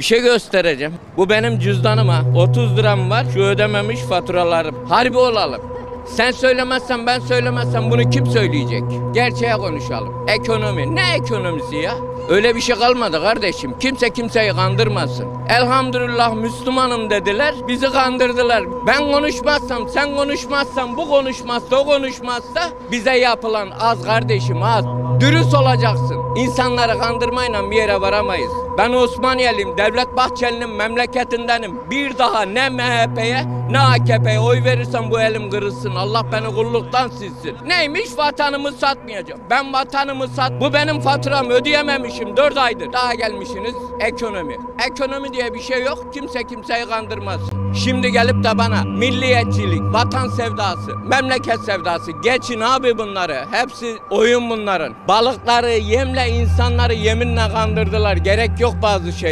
Bir şey göstereceğim. Bu benim cüzdanım ha. 30 liram var. Şu ödememiş faturalarım. Harbi olalım. Sen söylemezsen ben söylemezsem bunu kim söyleyecek? Gerçeğe konuşalım. Ekonomi. Ne ekonomisi ya? Öyle bir şey kalmadı kardeşim. Kimse kimseyi kandırmasın. Elhamdülillah Müslümanım dediler. Bizi kandırdılar. Ben konuşmazsam, sen konuşmazsan, bu konuşmazsa, o konuşmazsa bize yapılan az kardeşim az. Dürüst olacaksın. İnsanları kandırmayla bir yere varamayız. Ben Osmaniyeliyim. Devlet Bahçeli'nin memleketindenim. Bir daha ne MHP'ye ne AKP'ye oy verirsem bu elim kırılsın. Allah beni kulluktan silsin. Neymiş vatanımı satmayacağım. Ben vatanımı sat. Bu benim faturam ödeyememişim 4 aydır. Daha gelmişsiniz ekonomi. Ekonomi diye bir şey yok. Kimse kimseyi kandırmaz. Şimdi gelip de bana milliyetçilik, vatan sevdası, memleket sevdası geçin abi bunları. Hepsi oyun bunların. Balıkları yemle insanları yeminle kandırdılar. Gerek yok bazı şeyler.